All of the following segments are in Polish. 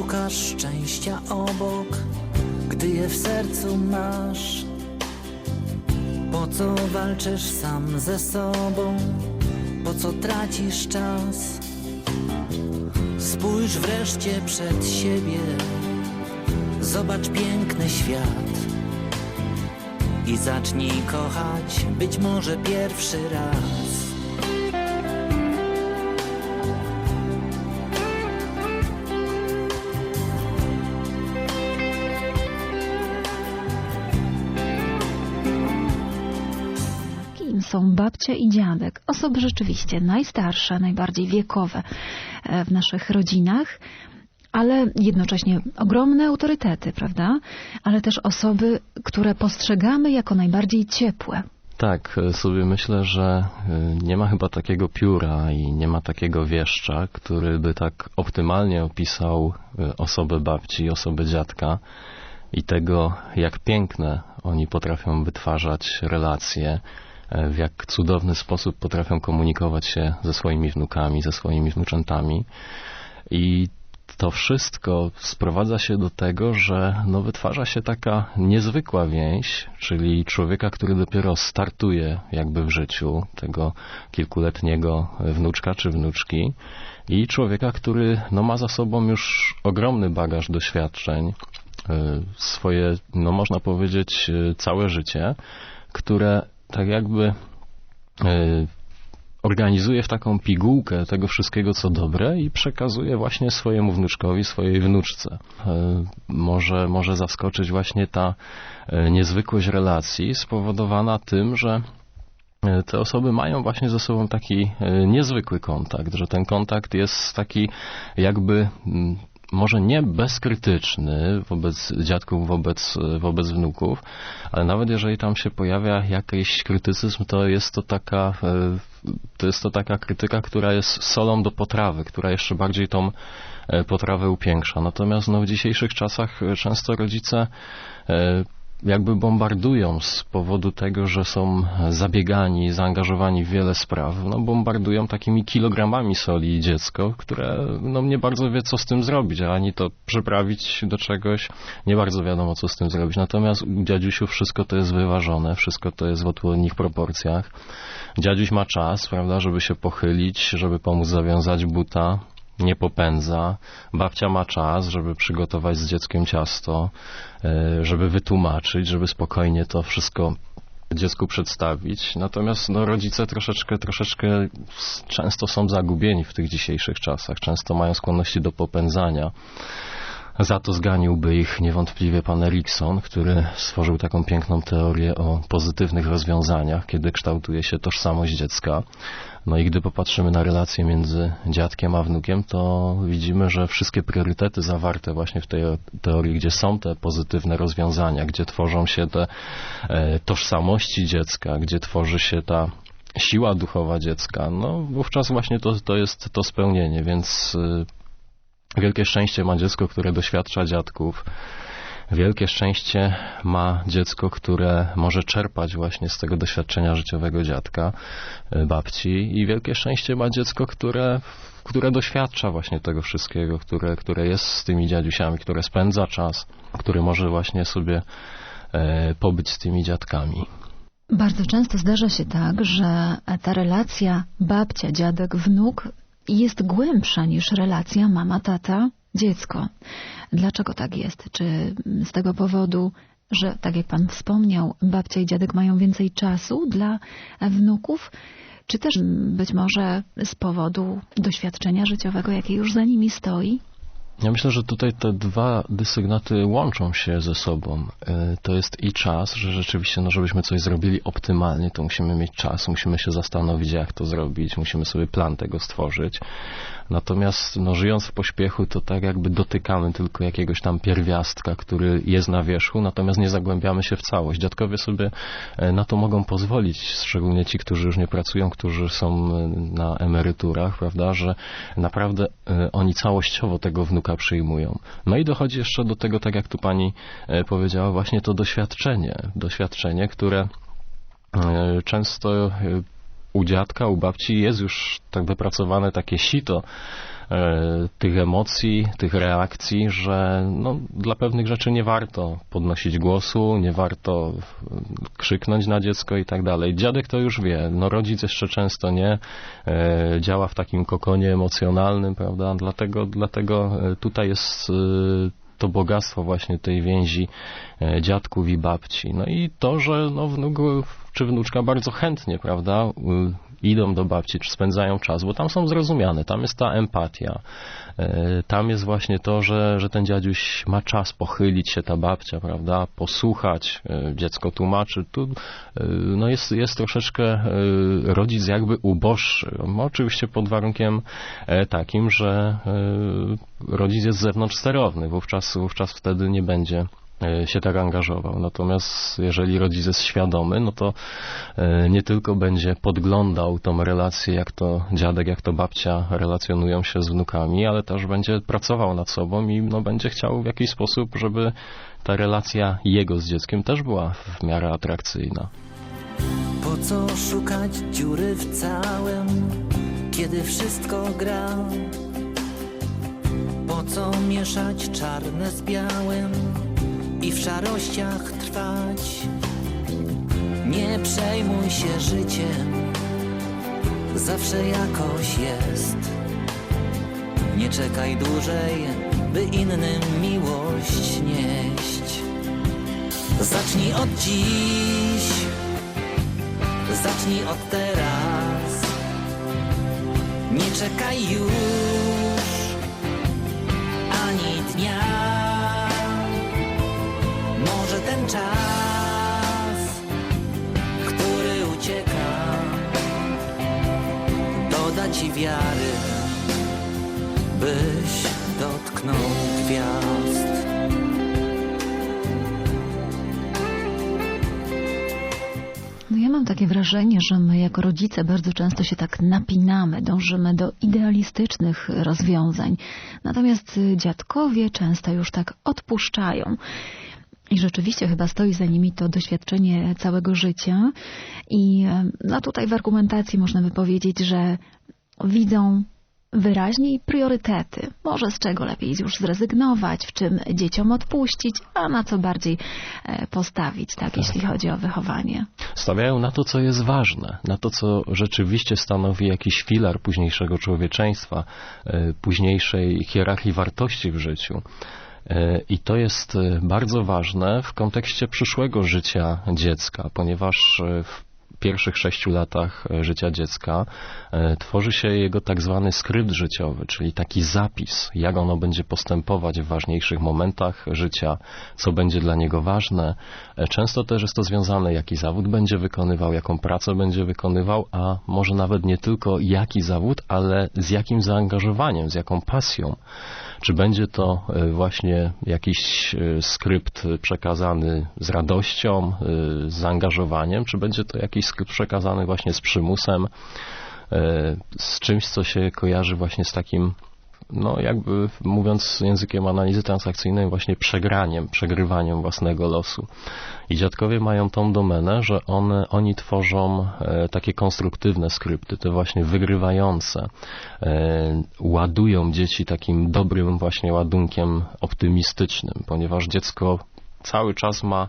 szukasz szczęścia obok, gdy je w sercu masz? Po co walczysz sam ze sobą? Po co tracisz czas? Spójrz wreszcie przed siebie, zobacz piękny świat i zacznij kochać być może pierwszy raz. Są babcia i dziadek? Osoby rzeczywiście najstarsze, najbardziej wiekowe e, w naszych rodzinach, ale jednocześnie ogromne autorytety, prawda? Ale też osoby, które postrzegamy jako najbardziej ciepłe. Tak, e, sobie myślę, że e, nie ma chyba takiego pióra i nie ma takiego wieszcza, który by tak optymalnie opisał osobę babci, osobę dziadka i tego, jak piękne oni potrafią wytwarzać relacje, w jak cudowny sposób potrafią komunikować się ze swoimi wnukami, ze swoimi wnuczętami. I to wszystko sprowadza się do tego, że no wytwarza się taka niezwykła więź, czyli człowieka, który dopiero startuje jakby w życiu, tego kilkuletniego wnuczka czy wnuczki i człowieka, który no ma za sobą już ogromny bagaż doświadczeń, y, swoje, no można powiedzieć, y, całe życie, które tak jakby y, organizuje w taką pigułkę tego wszystkiego, co dobre i przekazuje właśnie swojemu wnuczkowi, swojej wnuczce. E, Może, może zaskoczyć właśnie ta e, niezwykłość relacji spowodowana tym, że e, te osoby mają właśnie ze sobą taki e, niezwykły kontakt, że ten kontakt jest taki jakby może nie bezkrytyczny wobec dziadków, wobec, wobec wnuków, ale nawet jeżeli tam się pojawia jakiś krytycyzm, to jest to taka, e, to jest to taka krytyka, która jest solą do potrawy, która jeszcze bardziej tą e, potrawę upiększa. Natomiast no, w dzisiejszych czasach e, często rodzice jakby bombardują z powodu tego, że są zabiegani, zaangażowani w wiele spraw, no bombardują takimi kilogramami soli dziecko, które no nie bardzo wie, co z tym zrobić, ani to przyprawić do czegoś, nie bardzo wiadomo, co z tym zrobić. Natomiast u dziadziusiu wszystko to jest wyważone, wszystko to jest w odpowiednich proporcjach. Dziadziuś ma czas, prawda, żeby się pochylić, żeby pomóc zawiązać buta, nie popędza. Babcia ma czas, żeby przygotować z dzieckiem ciasto, e, żeby wytłumaczyć, żeby spokojnie to wszystko dziecku przedstawić. Natomiast no, rodzice troszeczkę, troszeczkę często są zagubieni w tych dzisiejszych czasach. Często mają skłonności do popędzania. Za to zganiłby ich niewątpliwie pan Erikson, który stworzył taką piękną teorię o pozytywnych rozwiązaniach, kiedy kształtuje się tożsamość dziecka. No i gdy popatrzymy na relacje między dziadkiem a wnukiem, to widzimy, że wszystkie priorytety zawarte właśnie w tej teorii, gdzie są te pozytywne rozwiązania, gdzie tworzą się te e, tożsamości dziecka, gdzie tworzy się ta siła duchowa dziecka, no wówczas właśnie to, to jest to spełnienie, więc y, Wielkie szczęście ma dziecko, które doświadcza dziadków. Wielkie szczęście ma dziecko, które może czerpać właśnie z tego doświadczenia życiowego dziadka, y, babci. I wielkie szczęście ma dziecko, które, które doświadcza właśnie tego wszystkiego, które, które jest z tymi dziadusiami, które spędza czas, który może właśnie sobie e, pobyć z tymi dziadkami. Bardzo często zdarza się tak, że ta relacja babcia, dziadek, wnuk jest głębsza niż relacja mama, tata, dziecko. Dlaczego tak jest? Czy z tego powodu, że tak jak pan wspomniał, babcia i dziadek mają więcej czasu dla wnuków? Czy też być może z powodu doświadczenia życiowego, jakie już za nimi stoi? Ja myślę, że tutaj te dwa dysygnaty łączą się ze sobą. E, To jest i czas, że rzeczywiście, no, żebyśmy coś zrobili optymalnie, to musimy mieć czas, musimy się zastanowić, jak to zrobić, musimy sobie plan tego stworzyć. Natomiast no, żyjąc w pośpiechu, to tak jakby dotykamy tylko jakiegoś tam pierwiastka, który jest na wierzchu, natomiast nie zagłębiamy się w całość. Dziadkowie sobie e, na to mogą pozwolić, szczególnie ci, którzy już nie pracują, którzy są e, na emeryturach, prawda, że naprawdę oni całościowo tego wnuka przyjmują. No i dochodzi jeszcze do tego, tak jak tu pani e, powiedziała, właśnie to doświadczenie, doświadczenie, które e, często e, u dziadka, u babci jest już tak wypracowane takie sito tych emocji, tych reakcji, że no, dla pewnych rzeczy nie warto podnosić głosu, nie warto e, krzyknąć na dziecko i tak dalej. Dziadek to już wie, no rodzic jeszcze często nie, e, działa w takim kokonie emocjonalnym, prawda, dlatego, dlatego e, tutaj jest e, to bogactwo właśnie tej więzi e, dziadków i babci. No i to, że no, wnuk czy wnuczka bardzo chętnie, prawda, y, idą do babci, czy spędzają czas, bo tam są zrozumiane, tam jest ta empatia, e, tam jest właśnie to, że, że ten dziadziuś ma czas pochylić się, ta babcia, prawda, posłuchać, e, dziecko tłumaczy, tu e, no jest, jest troszeczkę rodzic jakby uboższy, oczywiście pod warunkiem takim, że rodzic jest z zewnątrz sterowny, wówczas, wówczas wtedy nie będzie się tak angażował. Natomiast jeżeli rodzic jest świadomy, no to e, nie tylko będzie podglądał tą relację, jak to dziadek, jak to babcia relacjonują się z wnukami, ale też będzie pracował nad sobą i no, będzie chciał w jakiś sposób, żeby ta relacja jego z dzieckiem też była w miarę atrakcyjna. Po co szukać dziury w całym, kiedy wszystko gra? Po co mieszać czarne z białym i w szarościach trwać? Nie przejmuj się życiem, zawsze jakoś jest. Nie czekaj dłużej, by innym miłość nieść. Zacznij od dziś. Zacznij od teraz. Nie czekaj już ani dnia. Czas, który ucieka, doda ci wiary, byś dotknął gwiazd. No ja mam takie wrażenie, że my jako rodzice bardzo często się tak napinamy, dążymy do idealistycznych rozwiązań. Natomiast y, dziadkowie często już tak odpuszczają. I rzeczywiście chyba stoi za nimi to doświadczenie całego życia. I no tutaj w argumentacji można by powiedzieć, że widzą wyraźniej priorytety. Może z czego lepiej już zrezygnować, w czym dzieciom odpuścić, a na co bardziej e, postawić, tak, jeśli chodzi o wychowanie. Stawiają na to, co jest ważne, na to, co rzeczywiście stanowi jakiś filar późniejszego człowieczeństwa, e, późniejszej hierarchii wartości w życiu. E, I to jest e, bardzo ważne w kontekście przyszłego życia dziecka, ponieważ e, w pierwszych sześciu latach e, życia dziecka e, tworzy się jego tak zwany skrypt życiowy, czyli taki zapis, jak ono będzie postępować w ważniejszych momentach życia, co będzie dla niego ważne. E, Często też jest to związane, jaki zawód będzie wykonywał, jaką pracę będzie wykonywał, a może nawet nie tylko jaki zawód, ale z jakim zaangażowaniem, z jaką pasją. Czy będzie to właśnie jakiś skrypt przekazany z radością, z zaangażowaniem, czy będzie to jakiś skrypt przekazany właśnie z przymusem, e, z czymś, co się kojarzy właśnie z takim, no jakby mówiąc językiem analizy transakcyjnej, właśnie przegraniem, przegrywaniem własnego losu. I dziadkowie mają tą domenę, że one, oni tworzą e, takie konstruktywne skrypty, te właśnie wygrywające, e, ładują dzieci takim dobrym właśnie ładunkiem optymistycznym, ponieważ dziecko cały czas ma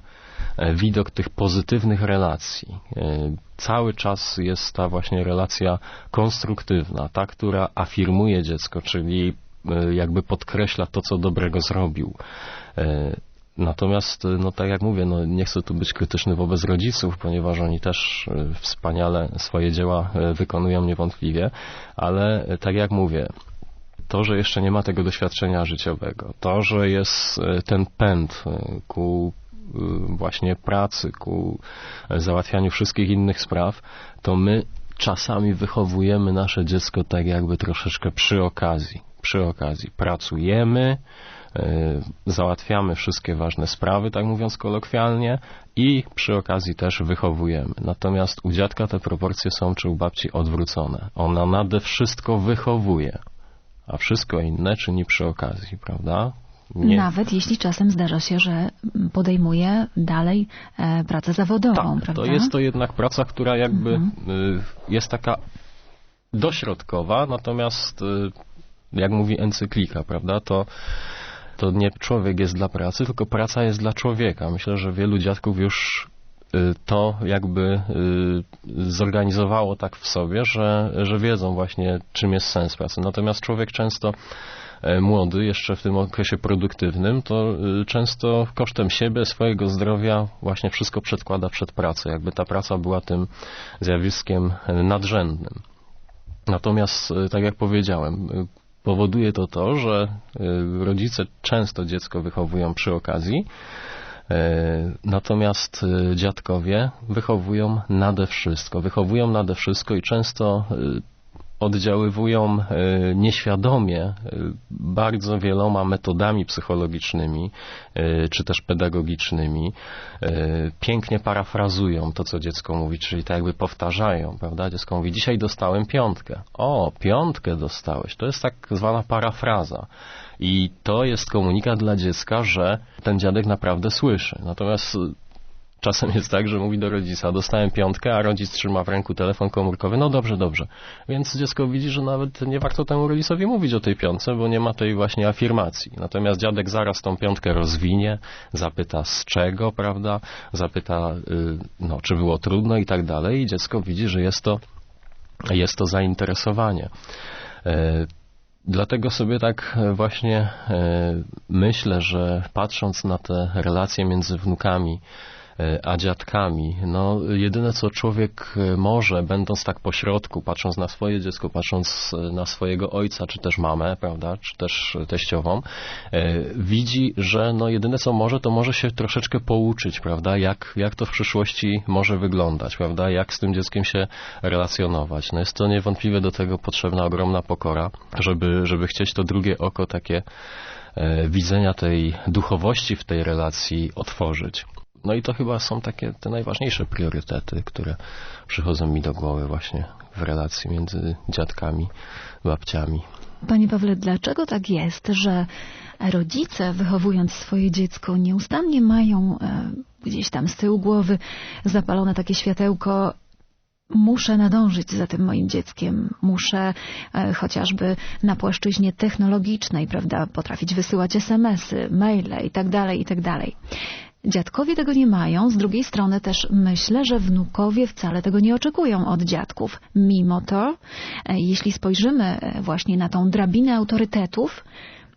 e, widok tych pozytywnych relacji. E, Cały czas jest ta właśnie relacja konstruktywna, ta, która afirmuje dziecko, czyli e, jakby podkreśla to, co dobrego zrobił. Natomiast, no tak jak mówię, no nie chcę tu być krytyczny wobec rodziców, ponieważ oni też wspaniale swoje dzieła wykonują niewątpliwie, ale tak jak mówię, to, że jeszcze nie ma tego doświadczenia życiowego, to, że jest e, ten pęd e, ku e, właśnie pracy, ku załatwianiu wszystkich innych spraw, to my czasami wychowujemy nasze dziecko tak jakby troszeczkę przy okazji. Przy okazji pracujemy, załatwiamy wszystkie ważne sprawy, tak mówiąc kolokwialnie, i przy okazji też wychowujemy. Natomiast u dziadka te proporcje są, czy u babci odwrócone. Ona nade wszystko wychowuje a wszystko inne czyni przy okazji, prawda? nie, Nawet jeśli czasem zdarza się, że podejmuje dalej e, pracę zawodową, tak, prawda? to jest to jednak praca, która jakby Mhm. y, jest taka dośrodkowa, natomiast y, jak mówi encyklika, prawda, to to nie człowiek jest dla pracy, tylko praca jest dla człowieka. Myślę, że wielu dziadków już to jakby y, zorganizowało tak w sobie, że, że wiedzą właśnie, czym jest sens pracy. Natomiast człowiek często e, młody, jeszcze w tym okresie produktywnym, to y, często kosztem siebie, swojego zdrowia właśnie wszystko przedkłada przed pracę. Jakby ta praca była tym zjawiskiem e, nadrzędnym. Natomiast, y, tak jak powiedziałem, y, powoduje to to, że y, rodzice często dziecko wychowują przy okazji, e, natomiast y, dziadkowie wychowują nade wszystko. Wychowują nade wszystko i często y, oddziaływują y, nieświadomie y, bardzo wieloma metodami psychologicznymi y, czy też pedagogicznymi. Pięknie parafrazują to, co dziecko mówi, czyli tak jakby powtarzają, prawda? Dziecko mówi, dzisiaj dostałem piątkę. O, piątkę dostałeś. To jest tak zwana parafraza. I to jest komunikat dla dziecka, że ten dziadek naprawdę słyszy. Natomiast Czasem jest tak, że mówi do rodzica, dostałem piątkę, a rodzic trzyma w ręku telefon komórkowy, no dobrze, dobrze. Więc dziecko widzi, że nawet nie warto temu rodzicowi mówić o tej piątce, bo nie ma tej właśnie afirmacji. Natomiast dziadek zaraz tą piątkę rozwinie, zapyta z czego, prawda, zapyta, y, no, czy było trudno i tak dalej i dziecko widzi, że jest to, jest to zainteresowanie. E, Dlatego sobie tak właśnie e, myślę, że patrząc na te relacje między wnukami e, a dziadkami, no jedyne co człowiek e, może, będąc tak po środku, patrząc na swoje dziecko, patrząc e, na swojego ojca, czy też mamę, prawda, czy też teściową, e, widzi, że no jedyne co może, to może się troszeczkę pouczyć, prawda, jak, jak to w przyszłości może wyglądać, prawda, jak z tym dzieckiem się relacjonować. No jest to niewątpliwie do tego potrzebna ogromna pokora, żeby, żeby chcieć to drugie oko takie e, widzenia tej duchowości w tej relacji otworzyć. No i to chyba są takie te najważniejsze priorytety, które przychodzą mi do głowy właśnie w relacji między dziadkami, babciami. Panie Pawle, dlaczego tak jest, że rodzice wychowując swoje dziecko nieustannie mają e, gdzieś tam z tyłu głowy zapalone takie światełko muszę nadążyć za tym moim dzieckiem, muszę e, chociażby na płaszczyźnie technologicznej, prawda, potrafić wysyłać SMS-y, maile i tak Dziadkowie tego nie mają, z drugiej strony też myślę, że wnukowie wcale tego nie oczekują od dziadków. Mimo to, e, jeśli spojrzymy e, właśnie na tą drabinę autorytetów,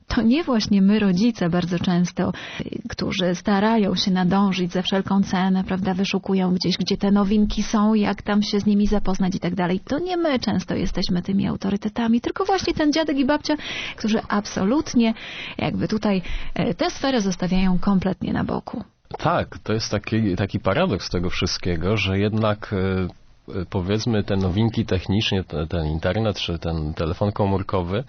to nie właśnie my, rodzice, bardzo często, y, którzy starają się nadążyć za wszelką cenę, prawda, wyszukują gdzieś, gdzie te nowinki są, jak tam się z nimi zapoznać i tak dalej. To nie my często jesteśmy tymi autorytetami, tylko właśnie ten dziadek i babcia, którzy absolutnie jakby tutaj e, tę sferę zostawiają kompletnie na boku. Tak, to jest taki, taki paradoks tego wszystkiego, że jednak e, e, powiedzmy te nowinki technicznie, te- ten internet czy ten telefon komórkowy,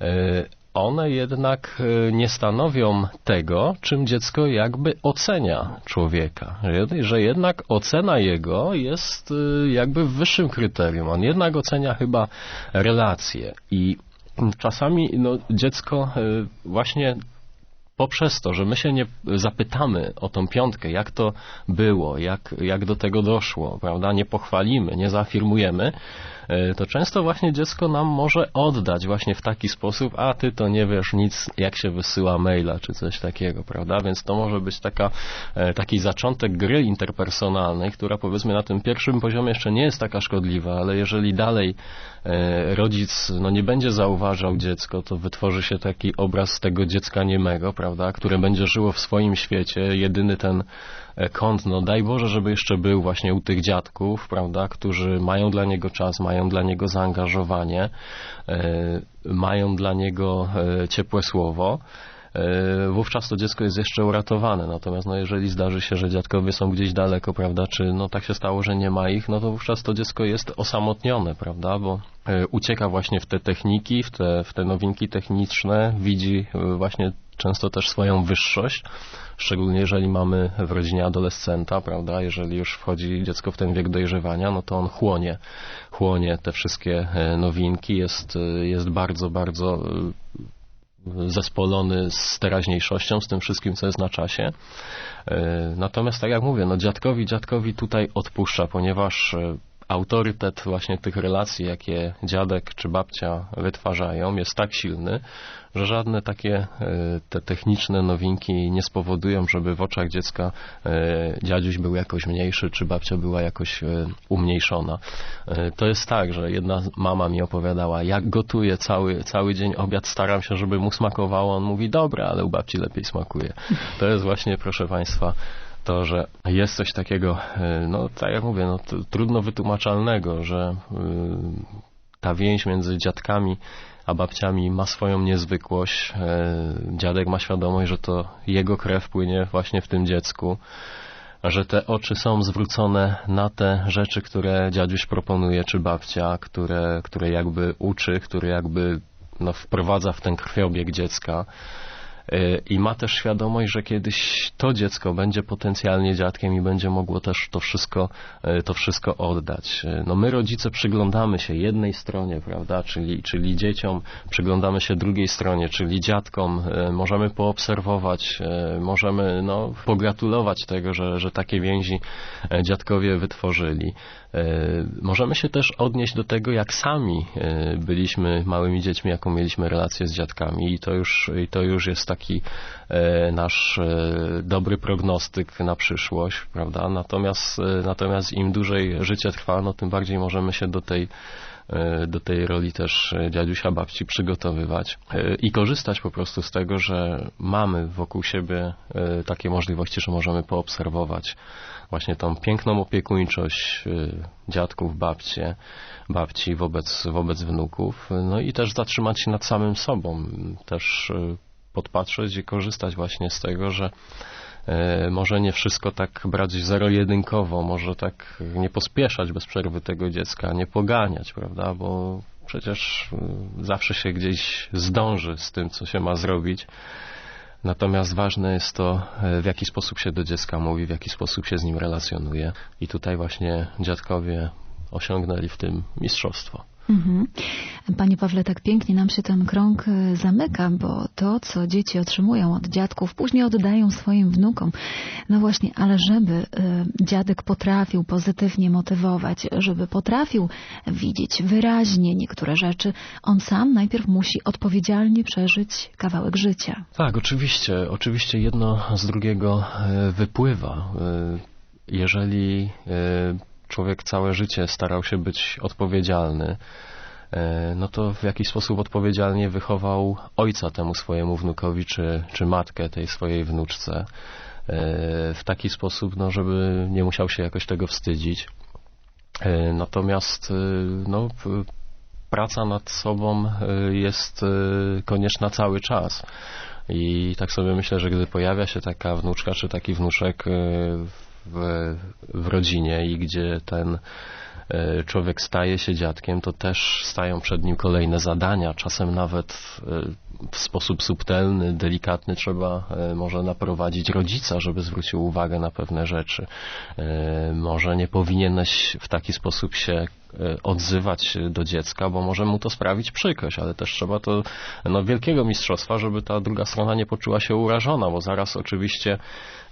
e, one jednak nie stanowią tego, czym dziecko jakby ocenia człowieka. Że- jednak ocena jego jest jakby wyższym kryterium. On jednak ocenia chyba relacje i czasami no, dziecko właśnie poprzez to, że my się nie zapytamy o tą piątkę, jak to było, jak, jak do tego doszło, prawda, nie pochwalimy, nie zaafirmujemy, e, to często właśnie dziecko nam może oddać właśnie w taki sposób, a ty to nie wiesz nic, jak się wysyła maila, czy coś takiego, prawda, więc to może być taka, e, taki zaczątek gry interpersonalnej, która powiedzmy na tym pierwszym poziomie jeszcze nie jest taka szkodliwa, ale jeżeli dalej rodzic no, nie będzie zauważał dziecko, to wytworzy się taki obraz tego dziecka niemego, prawda, które będzie żyło w swoim świecie, jedyny ten e, kąt, no daj Boże, żeby jeszcze był właśnie u tych dziadków, prawda, którzy mają dla niego czas, mają dla niego zaangażowanie, e, mają dla niego e, ciepłe słowo, e, wówczas to dziecko jest jeszcze uratowane. Natomiast no, jeżeli zdarzy się, że dziadkowie są gdzieś daleko, prawda, czy no tak się stało, że nie ma ich, no to wówczas to dziecko jest osamotnione, prawda, bo e, ucieka właśnie w te techniki, w te, w te nowinki techniczne, widzi e, właśnie często też swoją wyższość, szczególnie jeżeli mamy w rodzinie adolescenta, prawda, jeżeli już wchodzi dziecko w ten wiek dojrzewania, no to on chłonie, chłonie te wszystkie e, nowinki, jest, e, jest bardzo, bardzo e, zespolony z teraźniejszością, z tym wszystkim, co jest na czasie. E, Natomiast tak jak mówię, no dziadkowi, dziadkowi tutaj odpuszcza, ponieważ e, autorytet właśnie tych relacji, jakie dziadek czy babcia wytwarzają, jest tak silny, że żadne takie e, te techniczne nowinki nie spowodują, żeby w oczach dziecka e, dziadziuś był jakoś mniejszy, czy babcia była jakoś e, umniejszona. To jest tak, że jedna mama mi opowiadała, jak gotuje cały, cały dzień obiad, staram się, żeby mu smakowało. On mówi, dobra, ale u babci lepiej smakuje. To jest właśnie, proszę Państwa, to, że jest coś takiego, e, no tak jak mówię, no, trudno wytłumaczalnego, że y, ta więź między dziadkami a babciami ma swoją niezwykłość. E, Dziadek ma świadomość, że to jego krew płynie właśnie w tym dziecku, że te oczy są zwrócone na te rzeczy, które dziadziuś proponuje, czy babcia, które, które jakby uczy, które jakby no, wprowadza w ten krwiobieg dziecka. E, I ma też świadomość, że kiedyś to dziecko będzie potencjalnie dziadkiem i będzie mogło też to wszystko, e, to wszystko oddać. E, No my rodzice przyglądamy się jednej stronie, prawda, czyli, czyli dzieciom, przyglądamy się drugiej stronie, czyli dziadkom, możemy poobserwować, możemy no, pogratulować tego, że, że takie więzi dziadkowie wytworzyli. E, Możemy się też odnieść do tego, jak sami e, byliśmy małymi dziećmi, jaką mieliśmy relację z dziadkami i to już, i to już jest taki e, nasz dobry prognostyk na przyszłość, prawda? Natomiast, natomiast im dłużej życie trwa, no tym bardziej możemy się do tej do tej roli też e, dziadusia, babci przygotowywać e, i korzystać po prostu z tego, że mamy wokół siebie e, takie możliwości, że możemy poobserwować właśnie tą piękną opiekuńczość dziadków, babcie, babci wobec, wobec wnuków, no i też zatrzymać się nad samym sobą, też podpatrzeć i korzystać właśnie z tego, że może nie wszystko tak brać zero-jedynkowo, może tak nie pospieszać bez przerwy tego dziecka, nie poganiać, prawda, bo przecież y, zawsze się gdzieś zdąży z tym, co się ma zrobić. Natomiast ważne jest to, e, w jaki sposób się do dziecka mówi, w jaki sposób się z nim relacjonuje. I tutaj właśnie dziadkowie osiągnęli w tym mistrzostwo. Mhm. Panie Pawle, tak pięknie nam się ten krąg e, zamyka, bo to, co dzieci otrzymują od dziadków, później oddają swoim wnukom. No właśnie, ale żeby e, dziadek potrafił pozytywnie motywować, żeby potrafił widzieć wyraźnie niektóre rzeczy, on sam najpierw musi odpowiedzialnie przeżyć kawałek życia. Tak, oczywiście. Oczywiście jedno z drugiego e, wypływa. Jeżeli człowiek całe życie starał się być odpowiedzialny, e, no to w jakiś sposób odpowiedzialnie wychował ojca temu swojemu wnukowi, czy, czy matkę tej swojej wnuczce. E, W taki sposób, no, żeby nie musiał się jakoś tego wstydzić. E, Natomiast no, praca nad sobą jest konieczna cały czas. I tak sobie myślę, że gdy pojawia się taka wnuczka czy taki wnuczek e, w, w rodzinie i gdzie ten e, człowiek staje się dziadkiem, to też stają przed nim kolejne zadania. Czasem nawet e, w sposób subtelny, delikatny trzeba e, może naprowadzić rodzica, żeby zwrócił uwagę na pewne rzeczy. E, Może nie powinieneś w taki sposób się e, odzywać do dziecka, bo może mu to sprawić przykrość, ale też trzeba to no, wielkiego mistrzostwa, żeby ta druga strona nie poczuła się urażona, bo zaraz oczywiście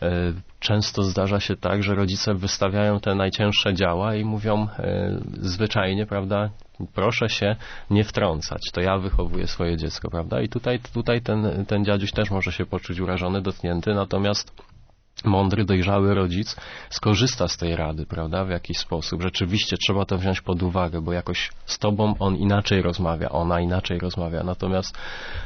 e, często zdarza się tak, że rodzice wystawiają te najcięższe działa i mówią e, zwyczajnie, prawda, proszę się nie wtrącać, to ja wychowuję swoje dziecko, prawda? I tutaj, tutaj ten, ten dziadziuś też może się poczuć urażony, dotknięty, natomiast mądry, dojrzały rodzic skorzysta z tej rady, prawda, w jakiś sposób. Rzeczywiście trzeba to wziąć pod uwagę, bo jakoś z tobą on inaczej rozmawia, ona inaczej rozmawia. Natomiast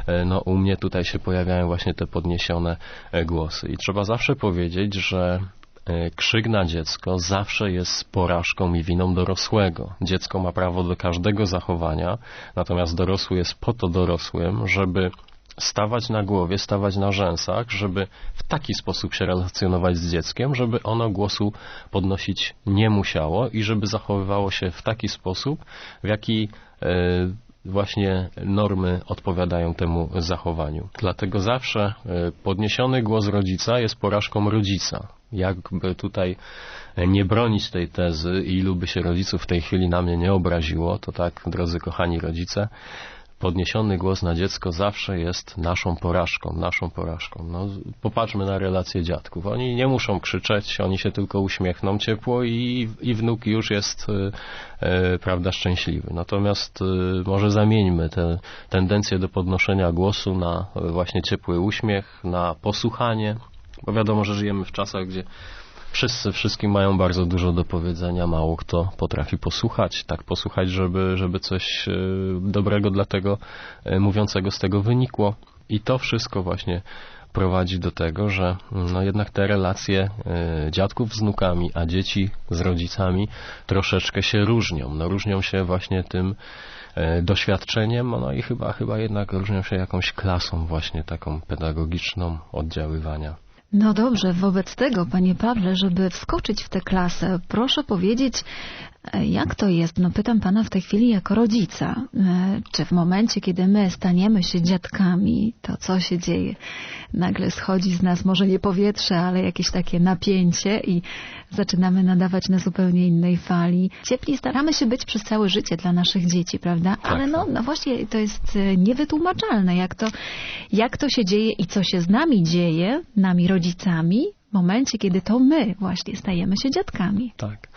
e, no, u mnie tutaj się pojawiają właśnie te podniesione e, głosy. I trzeba zawsze powiedzieć, że e, krzyk na dziecko zawsze jest porażką i winą dorosłego. Dziecko ma prawo do każdego zachowania, natomiast dorosły jest po to dorosłym, żeby stawać na głowie, stawać na rzęsach, żeby w taki sposób się relacjonować z dzieckiem, żeby ono głosu podnosić nie musiało i żeby zachowywało się w taki sposób, w jaki e, właśnie normy odpowiadają temu zachowaniu. Dlatego zawsze e, podniesiony głos rodzica jest porażką rodzica. Jakby tutaj nie bronić tej tezy i ilu by się rodziców w tej chwili na mnie nie obraziło, to tak, drodzy kochani rodzice, podniesiony głos na dziecko zawsze jest naszą porażką, naszą porażką. No, popatrzmy na relacje dziadków. Oni nie muszą krzyczeć, oni się tylko uśmiechną ciepło i, i wnuk już jest, e, e, prawda, szczęśliwy. Natomiast e, może zamieńmy tę tendencję do podnoszenia głosu na e, właśnie ciepły uśmiech, na posłuchanie, bo wiadomo, że żyjemy w czasach, gdzie Wszyscy wszystkim mają bardzo dużo do powiedzenia, mało kto potrafi posłuchać, tak posłuchać, żeby, żeby coś e, dobrego dla tego e, mówiącego z tego wynikło. I to wszystko właśnie prowadzi do tego, że no jednak te relacje e, dziadków z wnukami, a dzieci z rodzicami troszeczkę się różnią. No różnią się właśnie tym doświadczeniem, no i chyba, chyba jednak różnią się jakąś klasą właśnie taką pedagogiczną oddziaływania. No dobrze, wobec tego, panie Pawle, żeby wskoczyć w tę klasę, proszę powiedzieć, jak to jest? No pytam pana w tej chwili jako rodzica. E, Czy w momencie, kiedy my staniemy się dziadkami, to co się dzieje? Nagle schodzi z nas może nie powietrze, ale jakieś takie napięcie i zaczynamy nadawać na zupełnie innej fali. Ciepli staramy się być przez całe życie dla naszych dzieci, prawda? Ale no, no właśnie to jest e, niewytłumaczalne, jak to, jak to się dzieje i co się z nami dzieje, nami rodzicami, w momencie, kiedy to my właśnie stajemy się dziadkami. Tak.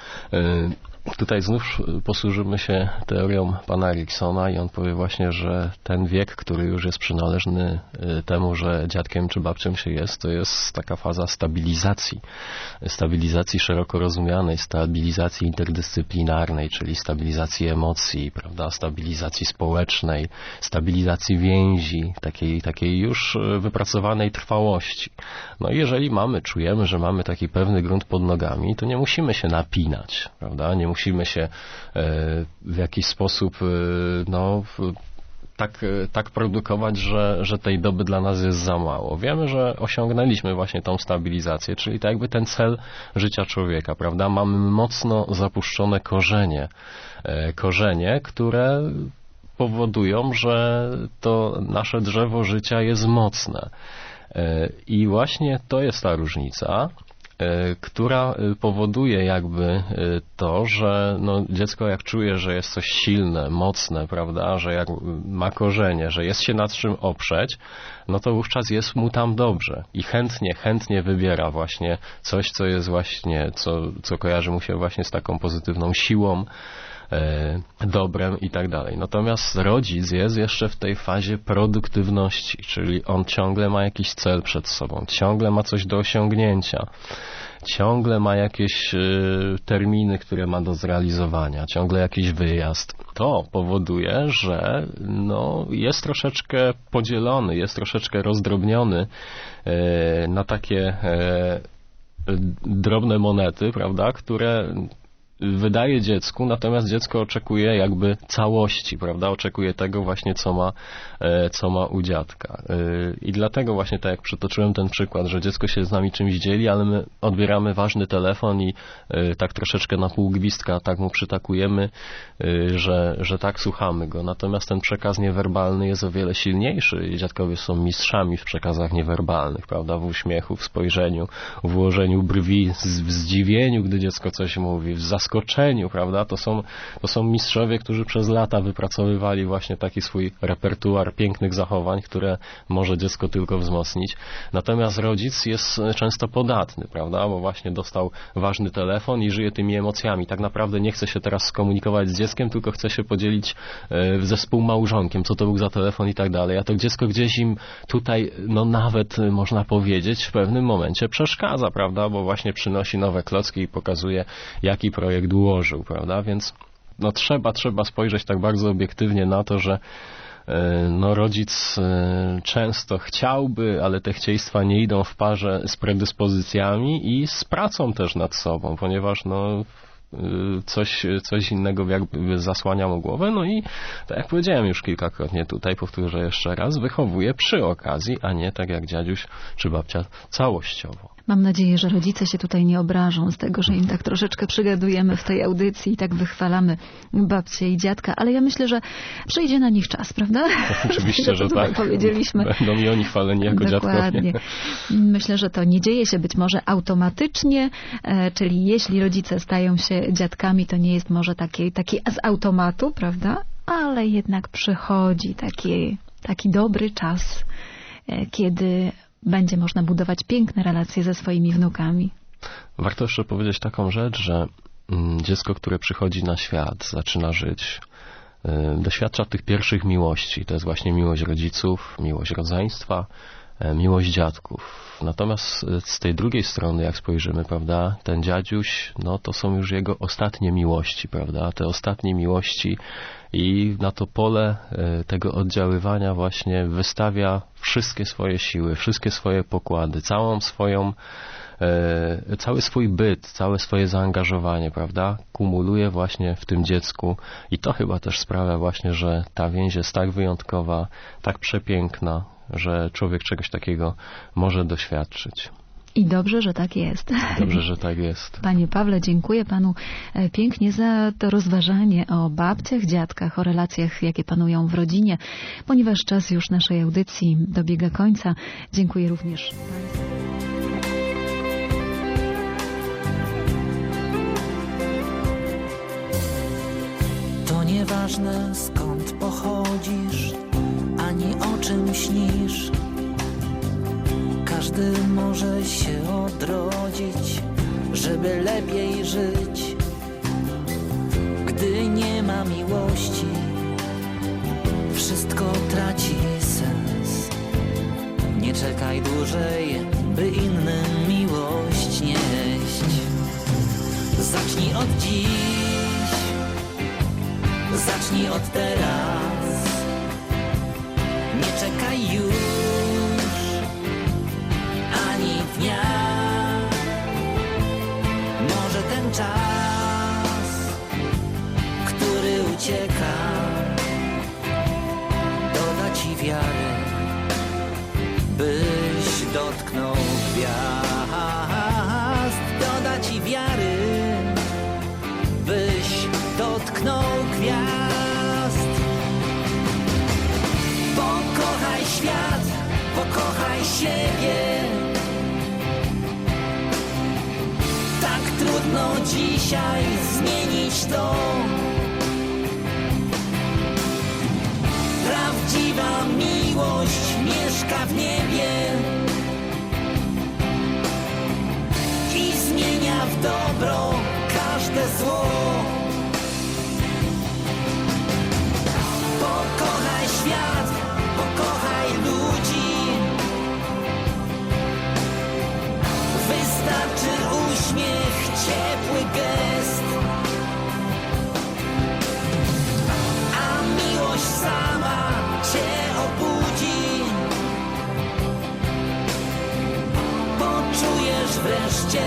Tutaj znów posłużymy się teorią pana Eriksona i on powie właśnie, że ten wiek, który już jest przynależny y, temu, że dziadkiem czy babcią się jest, to jest taka faza stabilizacji. Stabilizacji szeroko rozumianej, stabilizacji interdyscyplinarnej, czyli stabilizacji emocji, prawda, stabilizacji społecznej, stabilizacji więzi, takiej, takiej już y, wypracowanej trwałości. No i jeżeli mamy, czujemy, że mamy taki pewny grunt pod nogami, to nie musimy się napinać, prawda, nie musimy się e, w jakiś sposób e, no, tak, tak produkować, że, że tej doby dla nas jest za mało. Wiemy, że osiągnęliśmy właśnie tą stabilizację, czyli tak jakby ten cel życia człowieka, prawda? Mamy mocno zapuszczone korzenie, e, korzenie, które powodują, że to nasze drzewo życia jest mocne. I właśnie to jest ta różnica, E, która e, powoduje jakby e, to, że no, dziecko jak czuje, że jest coś silne, mocne, prawda, że jak ma korzenie, że jest się nad czym oprzeć, no to wówczas jest mu tam dobrze i chętnie, chętnie wybiera właśnie coś, co jest właśnie, co, co kojarzy mu się właśnie z taką pozytywną siłą, dobrem i tak dalej. Natomiast rodzic jest jeszcze w tej fazie produktywności, czyli on ciągle ma jakiś cel przed sobą, ciągle ma coś do osiągnięcia ciągle ma jakieś terminy, które ma do zrealizowania, ciągle jakiś wyjazd. To powoduje, że no, jest troszeczkę podzielony, jest troszeczkę rozdrobniony na takie drobne monety, prawda, które wydaje dziecku, natomiast dziecko oczekuje jakby całości, prawda? Oczekuje tego właśnie, co ma, e, co ma u dziadka. E, I dlatego właśnie tak jak przytoczyłem ten przykład, że dziecko się z nami czymś dzieli, ale my odbieramy ważny telefon i e, tak troszeczkę na pół gwizdka tak mu przytakujemy, że, że tak słuchamy go. Natomiast ten przekaz niewerbalny jest o wiele silniejszy i dziadkowie są mistrzami w przekazach niewerbalnych, prawda? W uśmiechu, w spojrzeniu, w ułożeniu brwi, w zdziwieniu, gdy dziecko coś mówi, w zaskoczeniu zaskoczeniu, prawda? To są, to są mistrzowie, którzy przez lata wypracowywali właśnie taki swój repertuar pięknych zachowań, które może dziecko tylko wzmocnić. Natomiast rodzic jest często podatny, prawda? Bo właśnie dostał ważny telefon i żyje tymi emocjami. Tak naprawdę nie chce się teraz skomunikować z dzieckiem, tylko chce się podzielić e, ze współmałżonkiem, co to był za telefon i tak dalej. A to dziecko gdzieś im tutaj, no nawet e, można powiedzieć, w pewnym momencie przeszkadza, prawda? Bo właśnie przynosi nowe klocki i pokazuje, jaki projekt projekt ułożył, prawda? Więc no trzeba, trzeba spojrzeć tak bardzo obiektywnie na to, że e, no rodzic e, często chciałby, ale te chcieństwa nie idą w parze z predyspozycjami i z pracą też nad sobą, ponieważ no Y, coś, coś innego jakby zasłania mu głowę. No i tak jak powiedziałem już kilkakrotnie tutaj, powtórzę jeszcze raz, wychowuje przy okazji, a nie tak jak dziadziuś czy babcia całościowo. Mam nadzieję, że rodzice się tutaj nie obrażą z tego, że im tak troszeczkę przygadujemy w tej audycji i tak wychwalamy babcię i dziadka, ale ja myślę, że przyjdzie na nich czas, prawda? Oczywiście, że tak. Powiedzieliśmy. Będą i oni chwaleni jako Dokładnie. dziadkowie. Myślę, że to nie dzieje się być może automatycznie, e, czyli jeśli rodzice stają się dziadkami, to nie jest może taki, taki z automatu, prawda? ale jednak przychodzi taki, taki dobry czas, e, kiedy będzie można budować piękne relacje ze swoimi wnukami. Warto jeszcze powiedzieć taką rzecz, że mm, dziecko, które przychodzi na świat, zaczyna żyć, y, doświadcza tych pierwszych miłości. To jest właśnie miłość rodziców, miłość rodzeństwa, miłość dziadków. Natomiast y, z tej drugiej strony, jak spojrzymy, prawda, ten dziadziuś, no to są już jego ostatnie miłości, prawda, te ostatnie miłości i na to pole y, tego oddziaływania właśnie wystawia wszystkie swoje siły, wszystkie swoje pokłady, całą swoją e, cały swój byt, całe swoje zaangażowanie, prawda, kumuluje właśnie w tym dziecku i to chyba też sprawia właśnie, że ta więź jest tak wyjątkowa, tak przepiękna, że człowiek czegoś takiego może doświadczyć. I dobrze, że tak jest. Dobrze, że tak jest. Panie Pawle, dziękuję panu e, pięknie za to rozważanie o babciach, dziadkach, o relacjach, jakie panują w rodzinie. Ponieważ czas już naszej audycji dobiega końca, dziękuję również. To nieważne skąd pochodzisz, ani o czym śnisz. Każdy może się odrodzić, żeby lepiej żyć. Gdy nie ma miłości, wszystko traci sens. Nie czekaj dłużej, by innym miłość nieść. Zacznij od dziś. Zacznij od teraz. Nie czekaj siebie. Tak trudno dzisiaj zmienić to. Prawdziwa miłość mieszka w niebie i zmienia w dobro każde zło. Pokochaj świat, gest. A miłość sama cię obudzi. Poczujesz wreszcie,